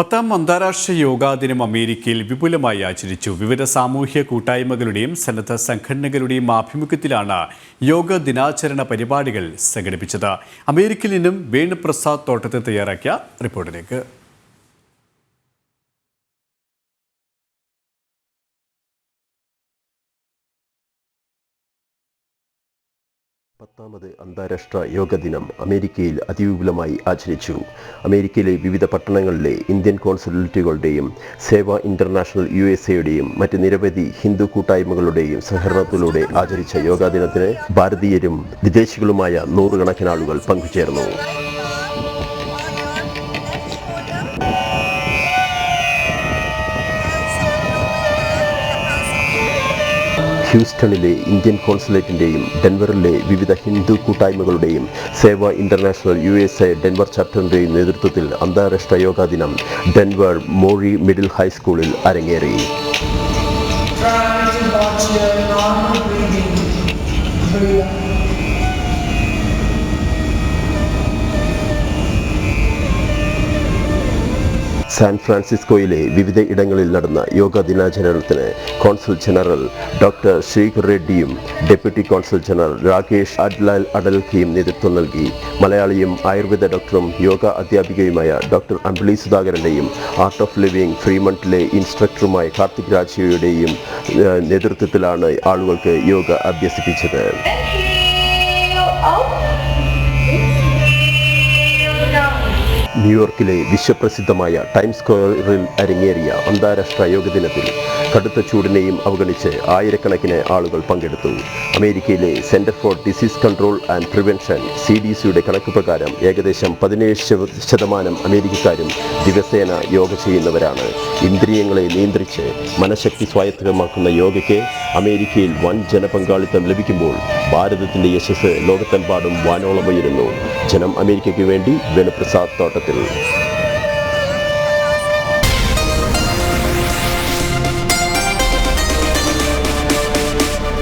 പത്താം അന്താരാഷ്ട്ര യോഗാ ദിനം അമേരിക്കയിൽ വിപുലമായി ആചരിച്ചു. വിവിധ സാമൂഹ്യ കൂട്ടായ്മകളുടെയും സന്നദ്ധ സംഘടനകളുടെയും ആഭിമുഖ്യത്തിലാണ് യോഗ ദിനാചരണ പരിപാടികൾ സംഘടിപ്പിച്ചത്. അമേരിക്കയിൽ നിന്നും വേണുപ്രസാദ് തോട്ടത്തിൽ തയ്യാറാക്കിയ റിപ്പോർട്ടിലേക്ക്. പത്താമത് അന്താരാഷ്ട്ര യോഗ ദിനം അമേരിക്കയിൽ അതിവിപുലമായി ആചരിച്ചു. അമേരിക്കയിലെ വിവിധ പട്ടണങ്ങളിലെ ഇന്ത്യൻ കോൺസുലേറ്റുകളുടെയും സേവ ഇന്റർനാഷണൽ യു എസ് എയുടെയും മറ്റ് നിരവധി ഹിന്ദു കൂട്ടായ്മകളുടെയും സഹകരണത്തിലൂടെ ആചരിച്ച യോഗാ ദിനത്തിന് ഭാരതീയരും വിദേശികളുമായ നൂറുകണക്കിനാളുകൾ പങ്കുചേർന്നു. ഹ്യൂസ്റ്റണിലെ ഇന്ത്യൻ കോൺസുലേറ്റിന്റെയും ഡെൻവറിലെ വിവിധ Hindu കൂട്ടായ്മകളുടെയും Sewa international U S A Denver ചാപ്റ്ററിന്റെയും നേതൃത്വത്തിൽ അന്താരാഷ്ട്ര യോഗാ ദിനം ഡെൻവർ മോറി മിഡിൽ ഹൈസ്കൂളിൽ അരങ്ങേറി Try to watch your normal breathing. Breathe. San ഫ്രാൻസിസ്കോയിലെ വിവിധ ഇടങ്ങളിൽ നടന്ന യോഗ ദിനാചരണത്തിന് കോൺസുൽ ജനറൽ ഡോക്ടർ ശ്രീകർ റെഡ്ഡിയും ഡെപ്യൂട്ടി കോൺസുൽ ജനറൽ രാകേഷ് അഡ്ലാൽ അഡൽക്കിയും നേതൃത്വം നൽകി. മലയാളിയും ആയുർവേദ ഡോക്ടറും യോഗ അധ്യാപികയുമായ ഡോക്ടർ അമ്പിളി സുധാകരന്റെയും ആർട്ട് ഓഫ് ലിവിംഗ് ഫ്രീമണ്ടിലെ ഇൻസ്ട്രക്ടറുമായ കാർത്തിക് രാജയുടെയും നേതൃത്വത്തിലാണ് ആളുകൾക്ക് യോഗ അഭ്യസിപ്പിച്ചത്. ന്യൂയോർക്കിലെ വിശ്വപ്രസിദ്ധമായ ടൈം സ്ക്വയറിൽ അരങ്ങേറിയ അന്താരാഷ്ട്ര യോഗ ദിനത്തിൽ കടുത്ത ചൂടിനെയും അവഗണിച്ച് ആയിരക്കണക്കിന് ആളുകൾ പങ്കെടുത്തു. അമേരിക്കയിലെ centre for disease control and prevention C D സിയുടെ കണക്ക് പ്രകാരം ഏകദേശം പതിനേഴ് ശത- ശതമാനം അമേരിക്കക്കാരും ദിവസേന യോഗ ചെയ്യുന്നവരാണ്. ഇന്ദ്രിയങ്ങളെ നിയന്ത്രിച്ച് മനഃശക്തി സ്വായത്തമാക്കുന്ന യോഗയ്ക്ക് അമേരിക്കയിൽ വൻ ജനപങ്കാളിത്തം ലഭിക്കുമ്പോൾ ഭാരതത്തിന്റെ യശസ് ലോകത്തെമ്പാടും വാനോളമായിരുന്നു ജനം അമേരിക്കയ്ക്ക് വേണ്ടി വേണുപ്രസാദ് തോട്ടത്തിൽ.